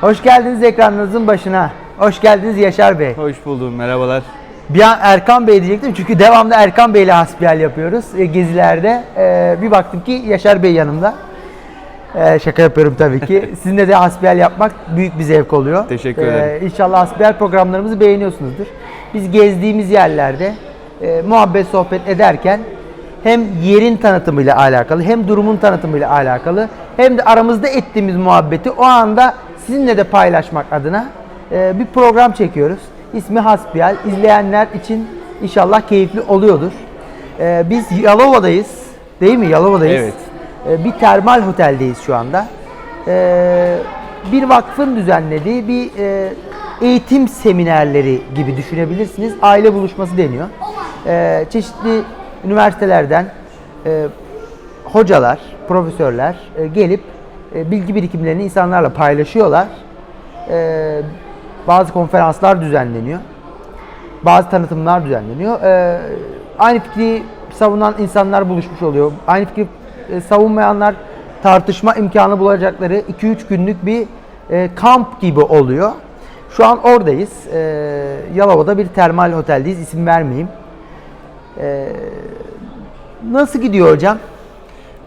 Hoş geldiniz ekranınızın başına. Hoş geldiniz Yaşar Bey. Hoş buldum, merhabalar. Bir an Erkan Bey diyecektim çünkü devamlı Erkan Bey ile hasbihal yapıyoruz e, gezilerde. E, bir baktım ki Yaşar Bey yanımda. E, şaka yapıyorum tabii ki. Sizinle de hasbihal yapmak büyük bir zevk oluyor. Teşekkür ederim. inşallah hasbihal programlarımızı beğeniyorsunuzdur. Biz gezdiğimiz yerlerde e, muhabbet sohbet ederken hem yerin tanıtımıyla alakalı hem durumun tanıtımıyla alakalı hem de aramızda ettiğimiz muhabbeti o anda sizinle de paylaşmak adına e, bir program çekiyoruz. İsmi Hasbihal. İzleyenler için inşallah keyifli oluyordur. E, biz Yalova'dayız. Değil mi? Yalova'dayız. Evet. E, bir termal oteldeyiz şu anda. E, bir vakfın düzenlediği bir e, eğitim seminerleri gibi düşünebilirsiniz. Aile buluşması deniyor. E, çeşitli üniversitelerden e, hocalar, profesörler e, gelip e, bilgi birikimlerini insanlarla paylaşıyorlar. E, bazı konferanslar düzenleniyor. Bazı tanıtımlar düzenleniyor. E, aynı fikri savunan insanlar buluşmuş oluyor. Aynı fikri savunmayanlar tartışma imkanı bulacakları 2-3 günlük bir kamp gibi oluyor. Şu an oradayız. Yalova'da bir termal oteldeyiz. İsim vermeyeyim. Nasıl gidiyor hocam?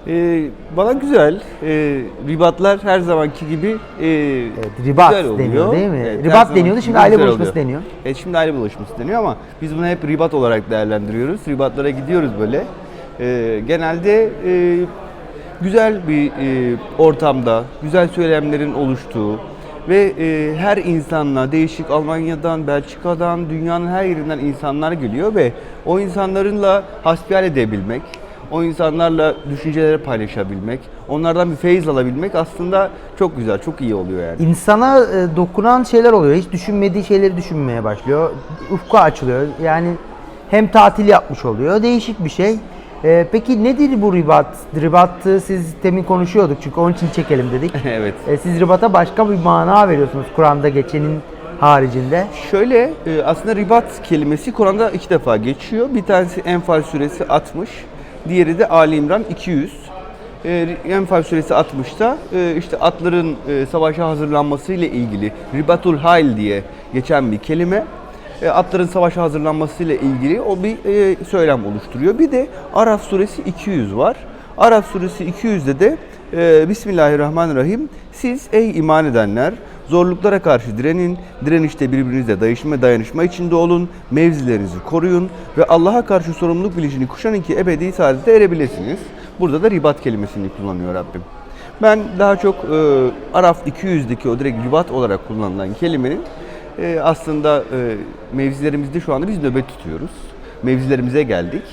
Ee, bana güzel. Ee, ribatlar her zamanki gibi e, Evet, ribat güzel oluyor. deniyor değil mi? Evet, ribat deniyordu şimdi aile buluşması oluyor. deniyor. Evet şimdi aile buluşması deniyor ama biz bunu hep ribat olarak değerlendiriyoruz. Ribatlara gidiyoruz böyle. Ee, genelde e, güzel bir e, ortamda, güzel söylemlerin oluştuğu ve e, her insanla değişik Almanya'dan, Belçika'dan, dünyanın her yerinden insanlar geliyor ve o insanlarla hasbihal edebilmek, o insanlarla düşünceleri paylaşabilmek, onlardan bir feyiz alabilmek aslında çok güzel, çok iyi oluyor yani. İnsana e, dokunan şeyler oluyor. Hiç düşünmediği şeyleri düşünmeye başlıyor. Ufku açılıyor. Yani hem tatil yapmış oluyor. Değişik bir şey. E, peki nedir bu ribat? Ribatı siz temin konuşuyorduk çünkü onun için çekelim dedik. evet. E, siz ribata başka bir mana veriyorsunuz Kur'an'da geçenin haricinde. Şöyle e, aslında ribat kelimesi Kur'an'da iki defa geçiyor. Bir tanesi Enfal suresi 60, diğeri de Ali İmran 200. E, Enfal suresi 60'ta e, işte atların e, savaşa hazırlanması ile ilgili ribatul hayl diye geçen bir kelime. Atların savaşa hazırlanması ile ilgili o bir söylem oluşturuyor. Bir de Araf suresi 200 var. Araf suresi 200'de de Bismillahirrahmanirrahim. Siz ey iman edenler zorluklara karşı direnin, direnişte birbirinizle dayanışma, dayanışma içinde olun, mevzilerinizi koruyun ve Allah'a karşı sorumluluk bilincini kuşanın ki ebedi saadete erebilirsiniz. Burada da ribat kelimesini kullanıyor Rabbim. Ben daha çok e, Araf 200'deki o direkt ribat olarak kullanılan kelimenin e, aslında e, mevzilerimizde şu anda biz nöbet tutuyoruz. Mevzilerimize geldik.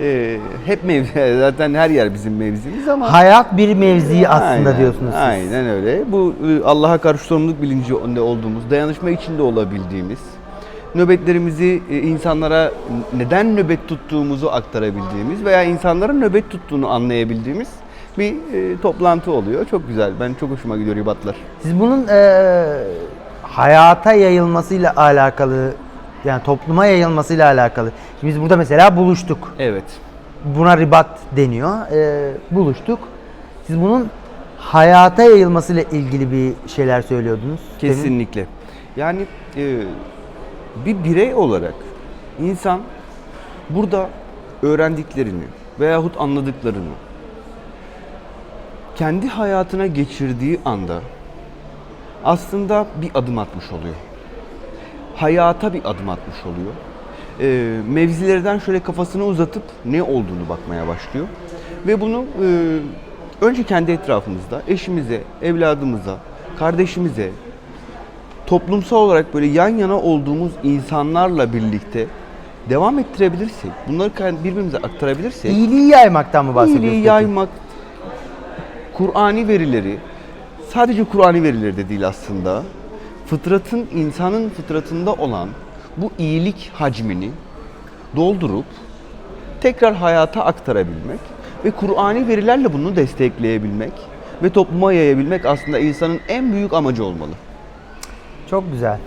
E, hep mevzi, zaten her yer bizim mevzimiz ama... Hayat bir mevzi aslında Aynen, diyorsunuz siz. Aynen öyle. Bu e, Allah'a karşı sorumluluk bilincinde olduğumuz, dayanışma içinde olabildiğimiz, nöbetlerimizi e, insanlara neden nöbet tuttuğumuzu aktarabildiğimiz veya insanların nöbet tuttuğunu anlayabildiğimiz bir e, toplantı oluyor. Çok güzel. Ben çok hoşuma gidiyor ribatlar. Siz bunun e, hayata yayılmasıyla alakalı yani topluma yayılmasıyla alakalı. Şimdi biz burada mesela buluştuk. Evet. Buna ribat deniyor. E, buluştuk. Siz bunun hayata yayılmasıyla ilgili bir şeyler söylüyordunuz. demin. Kesinlikle. Yani e, bir birey olarak insan burada öğrendiklerini veyahut anladıklarını kendi hayatına geçirdiği anda aslında bir adım atmış oluyor. Hayata bir adım atmış oluyor. E, mevzilerden şöyle kafasını uzatıp ne olduğunu bakmaya başlıyor. Ve bunu e, önce kendi etrafımızda, eşimize, evladımıza, kardeşimize, toplumsal olarak böyle yan yana olduğumuz insanlarla birlikte devam ettirebilirsek, bunları birbirimize aktarabilirsek, İyiliği yaymaktan mı bahsediyorsunuz? iyiliği yaymak, Kur'ani verileri, sadece Kur'ani verileri de değil aslında, fıtratın, insanın fıtratında olan bu iyilik hacmini doldurup tekrar hayata aktarabilmek ve Kur'ani verilerle bunu destekleyebilmek ve topluma yayabilmek aslında insanın en büyük amacı olmalı. Çok güzel.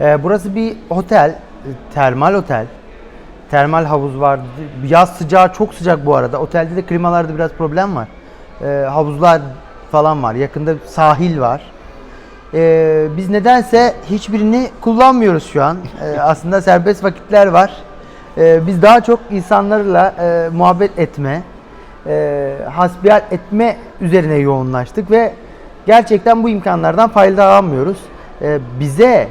Ee, burası bir otel, termal otel. Termal havuz var. Yaz sıcağı çok sıcak bu arada. Otelde de klimalarda biraz problem var. Ee, havuzlar falan var. Yakında sahil var. Ee, biz nedense hiçbirini kullanmıyoruz şu an. Ee, aslında serbest vakitler var. Ee, biz daha çok insanlarla e, muhabbet etme, e, hasbihal etme üzerine yoğunlaştık ve gerçekten bu imkanlardan faydalanmıyoruz. Ee, bize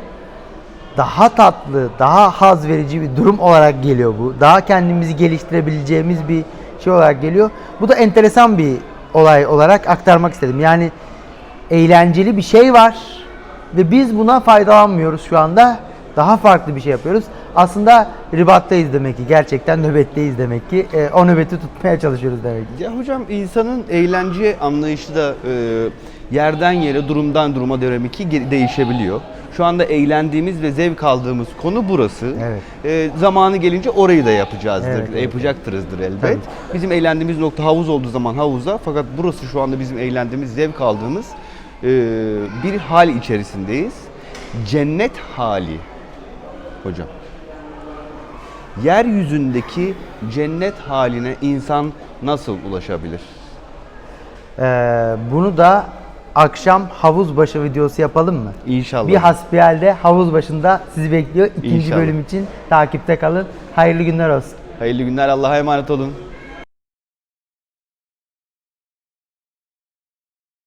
daha tatlı, daha haz verici bir durum olarak geliyor bu. Daha kendimizi geliştirebileceğimiz bir şey olarak geliyor. Bu da enteresan bir olay olarak aktarmak istedim. Yani eğlenceli bir şey var ve biz buna faydalanmıyoruz şu anda. Daha farklı bir şey yapıyoruz. Aslında ribattayız demek ki. Gerçekten nöbetteyiz demek ki. E, o nöbeti tutmaya çalışıyoruz demek ki. Ya hocam insanın eğlence anlayışı da e, yerden yere, durumdan duruma demek ki değişebiliyor. Şu anda eğlendiğimiz ve zevk aldığımız konu burası. Evet. E, zamanı gelince orayı da yapacağızdır, Evet, evet. yapacaktırızdır elbet. Tabii. Bizim eğlendiğimiz nokta havuz olduğu zaman havuza fakat burası şu anda bizim eğlendiğimiz, zevk aldığımız bir hal içerisindeyiz. Cennet hali hocam. Yeryüzündeki cennet haline insan nasıl ulaşabilir? E, bunu da akşam havuz başı videosu yapalım mı? İnşallah. Bir hasbihalde havuz başında sizi bekliyor. İkinci İnşallah. bölüm için takipte kalın. Hayırlı günler olsun. Hayırlı günler. Allah'a emanet olun.